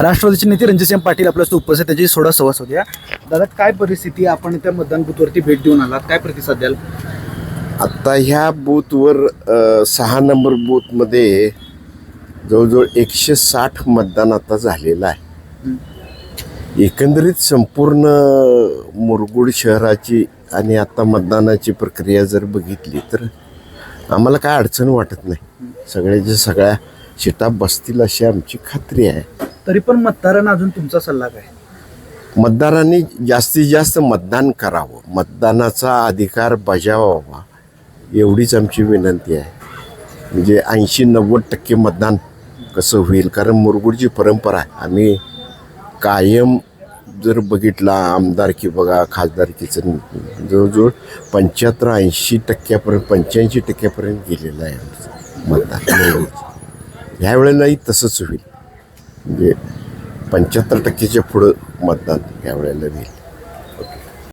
राष्ट्रवादीचे नेते रणजितसिंह पाटील आपल्या उपस्थित त्याची सोडा सवास होत्या. दादा काय परिस्थिती? आपण त्या मतदान बूथवरती भेट देऊन आलात. काय प्रतिसाद द्याल? आत्ता ह्या बूथवर सहा नंबर बूथमध्ये जवळजवळ एकशे साठ मतदान आता झालेलं आहे. एकंदरीत संपूर्ण मुरगुड शहराची आणि आता मतदानाची प्रक्रिया जर बघितली तर आम्हाला काय अडचण वाटत नाही. सगळ्याच्या सगळ्या शिटा बसतील अशी आमची खात्री आहे. तरी पण मतदारांना अजून तुमचा सल्ला काय? मतदारांनी जास्तीत जास्त मतदान करावं. मतदानाचा अधिकार बजावावा एवढीच आमची विनंती आहे. म्हणजे ऐंशी नव्वद टक्के मतदान कसं होईल? कारण मुरगुडची परंपरा आहे. आम्ही कायम जर बघितला आमदारकी बघा खासदारकीचं जवळजवळ पंच्याहत्तर ऐंशी टक्क्यापर्यंत पंच्याऐंशी टक्क्यापर्यंत गेलेलं आहे आमचं मतदान. ह्या वेळेलाही तसंच होईल. म्हणजे पंच्याहत्तर टक्क्याच्या पुढं मतदान यावेळेला होईल.